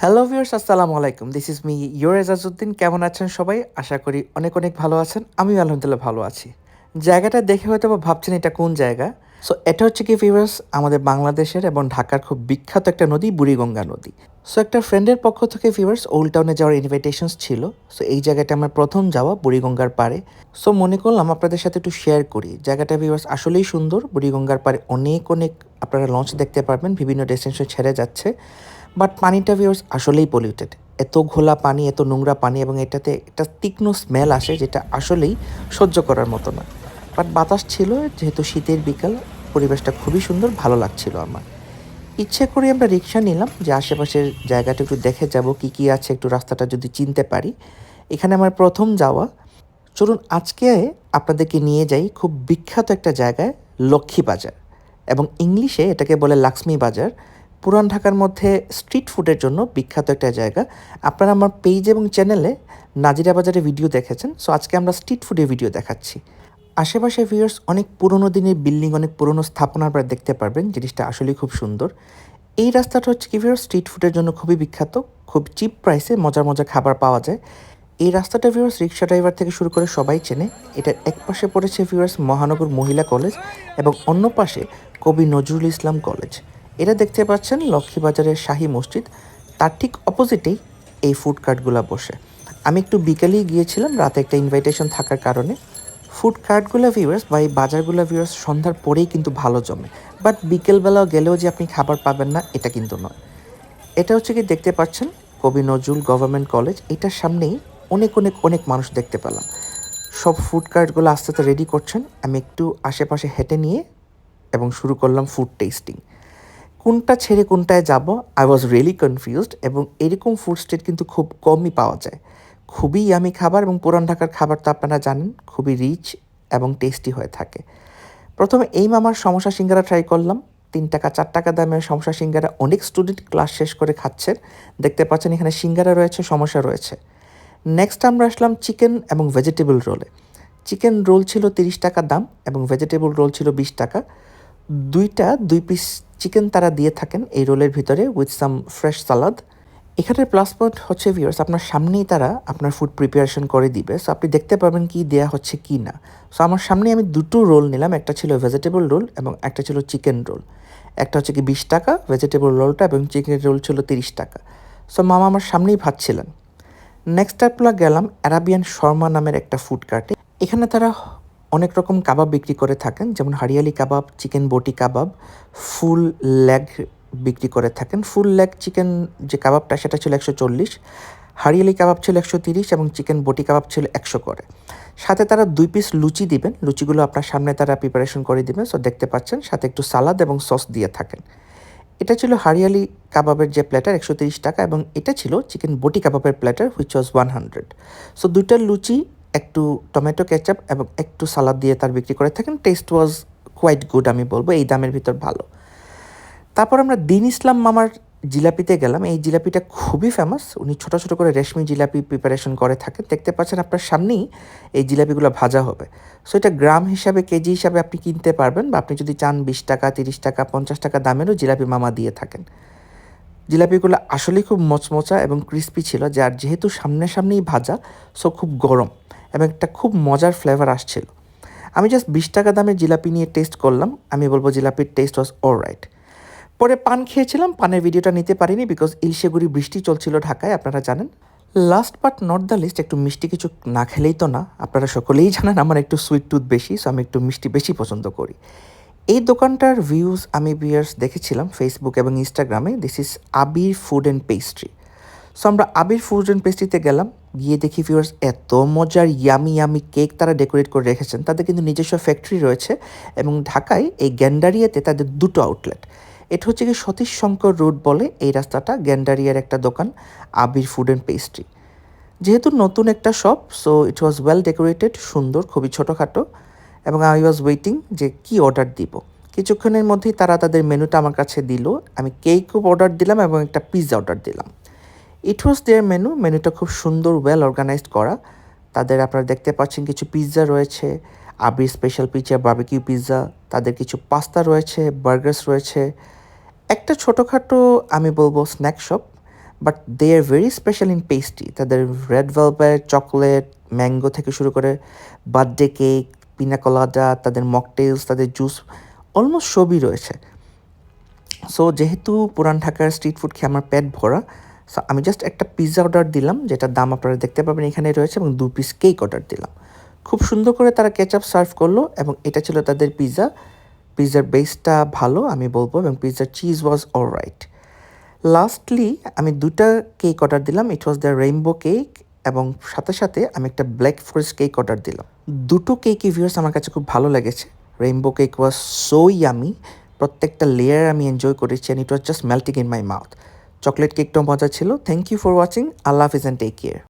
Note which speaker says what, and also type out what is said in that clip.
Speaker 1: Hello viewers আসসালামু আলাইকুম। This is me your Ejazuddin কেমন আছেন সবাই? আশা করি অনেক অনেক ভালো আছেন। আমিও আলহামদুলিল্লাহ ভালো আছি। জায়গাটা দেখে হয়তো বা ভাবছেন এটা কোন জায়গা? সো এটা হচ্ছে কি ভিউয়ার্স আমাদের বাংলাদেশের এবং ঢাকার খুব বিখ্যাত একটা নদী, বুড়িগঙ্গা নদী। সো একটা ফ্রেন্ডের পক্ষ থেকে ভিউয়ার্স ওল্ড টাউনে যাওয়ার ইনভিটেশনস ছিল। সো এই জায়গাটা আমার প্রথম যাওয়া বুড়িগঙ্গার পাড়ে। সো মনে করলাম আপনাদের সাথে একটু শেয়ার করি। জায়গাটা ভিউয়ার্স আসলেই সুন্দর। বুড়িগঙ্গার পাড়ে অনেক অনেক আপনারা লঞ্চ দেখতে পারবেন। বিভিন্ন ডেস্টিনেশন ছেড়ে যাচ্ছে। বাট পানিটা ভিউর্স আসলেই পলিউটেড এত ঘোলা পানি, এত নোংরা পানি এবং এটাতে একটা তীক্ষ্ণ স্মেল আসে যেটা আসলেই সহ্য করার মতো না। বাট বাতাস ছিল, যেহেতু শীতের বিকাল, পরিবেশটা খুবই সুন্দর, ভালো লাগছিল আমার। ইচ্ছে করে আমরা রিক্সা নিলাম, যে আশেপাশের জায়গাটা একটু দেখে যাব, কি কি আছে, একটু রাস্তাটা যদি চিনতে পারি। এখানে আমার প্রথম যাওয়া। চলুন, আজকে আপনাদেরকে নিয়ে যাই খুব বিখ্যাত একটা জায়গায়, লক্ষ্মী বাজার। এবং ইংলিশে এটাকে বলে লাক্সমি বাজার। পুরান ঢাকার মধ্যে স্ট্রিট ফুডের জন্য বিখ্যাত একটা জায়গা। আপনারা আমার পেজ এবং চ্যানেলে নাজিরা বাজারে ভিডিও দেখেছেন সো আজকে আমরা স্ট্রিট ফুডের ভিডিও দেখাচ্ছি। আশেপাশে ভিউয়ার্স অনেক পুরনো দিনের বিল্ডিং অনেক পুরনো স্থাপনা আপনারা দেখতে পারবেন, জিনিসটা আসলেই খুব সুন্দর। এই রাস্তাটা হচ্ছে কি ভিউয়ার্স স্ট্রিট ফুডের জন্য খুবই বিখ্যাত, খুব চিপ প্রাইসে মজার মজার খাবার পাওয়া যায়। এই রাস্তাটা ভিউয়ার্স রিক্সা ড্রাইভার থেকে শুরু করে সবাই চেনে। এটার এক পাশে পড়েছে ভিউয়ার্স মহানগর মহিলা কলেজ এবং অন্য পাশে কবি নজরুল ইসলাম কলেজ এটা দেখতে পাচ্ছেন লক্ষ্মীবাজারের শাহী মসজিদ। তার ঠিক অপোজিটেই এই ফুড কার্টগুলো বসে। আমি একটু বিকেলেই গিয়েছিলাম, রাতে একটা ইনভাইটেশন থাকার কারণে। ফুড কার্টগুলো ভিউয়ার্স বা এই বাজারগুলো ভিউয়ার্স সন্ধ্যার পরেই কিন্তু ভালো জমে। বাট বিকেলবেলাও গেলেও যে আপনি খাবার পাবেন না, এটা কিন্তু নয়। এটা হচ্ছে কি দেখতে পাচ্ছেন, কবি নজরুল গভর্নমেন্ট কলেজ এটার সামনেই অনেক অনেক অনেক মানুষ দেখতে পেলাম। সব ফুড কার্টগুলো আস্তে আস্তে রেডি করছেন। আমি একটু আশেপাশে হেঁটে নিয়ে এবং শুরু করলাম ফুড টেস্টিং কোনটা ছেড়ে কোনটায় যাব আই ওয়াজ রিয়েলি কনফিউজড এবং এরকম ফুড স্ট্রিট কিন্তু খুব কমই পাওয়া যায়। খুবই ইয়ামি খাবার এবং পুরান ঢাকার খাবার তো আপনারা জানেন, খুবই রিচ এবং টেস্টি হয়ে থাকে। প্রথমে এই মামার সমস্যা সিঙ্গারা ট্রাই করলাম, তিন টাকা, চার টাকা দামের সমস্যা সিঙ্গারা অনেক স্টুডেন্ট ক্লাস শেষ করে খাচ্ছেন দেখতে পাচ্ছেন এখানে সিঙ্গারা রয়েছে সমস্যা রয়েছে। নেক্সট আমরা আসলাম চিকেন এবং ভেজিটেবল রোলে চিকেন রোল ছিল তিরিশ টাকা দাম এবং ভেজিটেবল রোল ছিল বিশ টাকা। দুইটা দুই পিস চিকেন তারা দিয়ে থাকেন এই রোলের ভিতরে উইথ সাম ফ্রেশ সালাদ এখানের প্লাস পয়েন্ট হচ্ছে ভিউয়ার্স আপনার সামনেই তারা আপনার ফুড প্রিপারেশন করে দিবে। সো আপনি দেখতে পাবেন কি দেয়া হচ্ছে কি না। সো আমার সামনে আমি দুটো রোল নিলাম, একটা ছিল ভেজিটেবল রোল এবং একটা ছিল চিকেন রোল একটা হচ্ছে কি বিশ টাকা ভেজিটেবল রোলটা এবং চিকেন রোল ছিল তিরিশ টাকা। সো মামা আমার সামনেই ভাবছিলেন নেক্সট আপনার গেলাম অ্যারাবিয়ান শর্মা নামের একটা ফুড কার্টে এখানে তারা অনেক রকম কাবাব বিক্রি করে থাকেন, যেমন হারিয়ালি কাবাব, চিকেন বটি কাবাব, ফুল লেগ বিক্রি করে থাকেন। ফুল লেগ চিকেন যে কাবাবটা, সেটা ছিল একশো চল্লিশ, হারিয়ালি কাবাব ছিল একশো তিরিশ এবং চিকেন বটি কাবাব ছিল একশো করে। সাথে তারা দুই পিস লুচি দিবেন। লুচিগুলো আপনার সামনে তারা প্রিপারেশন করে দিবেন। সো দেখতে পাচ্ছেন, সাথে একটু সালাদ এবং সস দিয়ে থাকেন। এটা ছিল হারিয়ালি কাবাবের যে প্ল্যাটার একশো তিরিশ টাকা এবং এটা ছিল চিকেন বটি কাবাবের platter which was one hundred so দুইটার লুচি একটু টমেটো কেচাপ এবং একটু সালাদ দিয়ে তার বিক্রি করে থাকেন। টেস্ট ওয়াজ কোয়াইট গুড আমি বলব, এই দামের ভিতর ভালো। তারপর আমরা দিন ইসলাম মামার জিলাপিতে গেলাম। এই জিলাপিটা খুবই ফেমাস উনি ছোটো ছোটো করে রেশমি জিলাপি প্রিপারেশন করে থাকেন। দেখতে পাচ্ছেন আপনার সামনেই এই জিলাপিগুলো ভাজা হবে। সো এটা গ্রাম হিসাবে, কেজি হিসাবে আপনি কিনতে পারবেন বা আপনি যদি চান বিশ টাকা, তিরিশ টাকা, পঞ্চাশ টাকা দামেরও জিলাপি মামা দিয়ে থাকেন। জিলাপিগুলো আসলেই খুব মচমচা এবং ক্রিস্পি ছিল, যার যেহেতু সামনে সামনেই ভাজা সো খুব গরম। এবং একটা খুব মজার ফ্লেভার আসছিল। আমি জাস্ট বিশ টাকা দামের জিলাপি নিয়ে টেস্ট করলাম। আমি বলব জিলাপির টেস্ট ওয়াজ অল রাইট পরে পান খেয়েছিলাম। পানের ভিডিওটা নিতে পারিনি বিকজ ইলশেগুড়ি বৃষ্টি চলছিল ঢাকায়, আপনারা জানেন। Last but not the least একটু মিষ্টি কিছু না খেলেই তো না। আপনারা সকলেই জানেন আমার একটু সুইট টুথ বেশি সো আমি একটু মিষ্টি বেশি পছন্দ করি। এই দোকানটার ভিউজ আমি বিয়ার্স দেখেছিলাম ফেসবুক এবং ইনস্টাগ্রামে this is Abir food and pastry so আমরা আবির ফুড অ্যান্ড পেস্ট্রিতে গেলাম। গিয়ে দেখি ভিউয়ার্স এত মজার ইয়ামি ইয়ামি কেক তারা ডেকোরেট করে রেখেছেন। তাদের কিন্তু নিজস্ব ফ্যাক্টরি রয়েছে এবং ঢাকায় এই গ্যান্ডারিয়াতে তাদের দুটো আউটলেট এটা হচ্ছে কি সতীশ শঙ্কর রোড বলে এই রাস্তাটা, গ্যান্ডারিয়ার একটা দোকান, আবির ফুড অ্যান্ড পেস্ট্রি যেহেতু নতুন একটা shop so it was well decorated সুন্দর, খুবই ছোটোখাটো এবং আই ওয়াজ ওয়েটিং যে কি অর্ডার দিব। কিছুক্ষণের মধ্যেই তারা তাদের মেনুটা আমার কাছে দিল। আমি কেকও অর্ডার দিলাম এবং একটা পিৎজা অর্ডার দিলাম। ইট ওয়াজ দেয়ার মেনু মেনুটা খুব সুন্দর ওয়েল অর্গানাইজড করা। তাদের আপনারা দেখতে পাচ্ছেন কিছু পিৎজা রয়েছে Abir special pizza barbecue pizza তাদের কিছু পাস্তা রয়েছে বার্গার্স রয়েছে। একটা ছোটোখাটো, আমি বলব snack shop but they are very special in pastry তাদের রেড ভেলভেট চকলেট ম্যাঙ্গো থেকে শুরু করে বার্থডে কেক পিনাকলাডা তাদের মকটেলস তাদের জুস অলমোস্ট সবই রয়েছে। সো যেহেতু পুরান ঢাকার স্ট্রিট ফুড খেয়ে আমার পেট ভরা সো আমি জাস্ট একটা পিৎজা অর্ডার দিলাম, যেটার দাম আপনারা দেখতে পাবেন এখানে রয়েছে এবং দু পিস কেক অর্ডার দিলাম। খুব সুন্দর করে তারা কেচাপ সার্ভ করল এবং এটা ছিল তাদের পিৎজা পিৎজার বেসটা ভালো, আমি বলব, এবং পিৎজার cheese was all right lastly আমি দুটা কেক অর্ডার দিলাম it was the rainbow cake এবং সাথে সাথে আমি একটা ব্ল্যাক ফরেস্ট কেক অর্ডার দিলাম। দুটো কেকই ভিউয়ার্স আমার কাছে খুব ভালো লেগেছে। Rainbow cake was so yummy প্রত্যেকটা লেয়ার আমি এনজয় করেছি and it was just melting in my mouth chocolate কেকটাও মজা ছিল। থ্যাংক ইউ ফর ওয়াচিং আল্লাহ হাফিজ অ্যান্ড টেক কেয়ার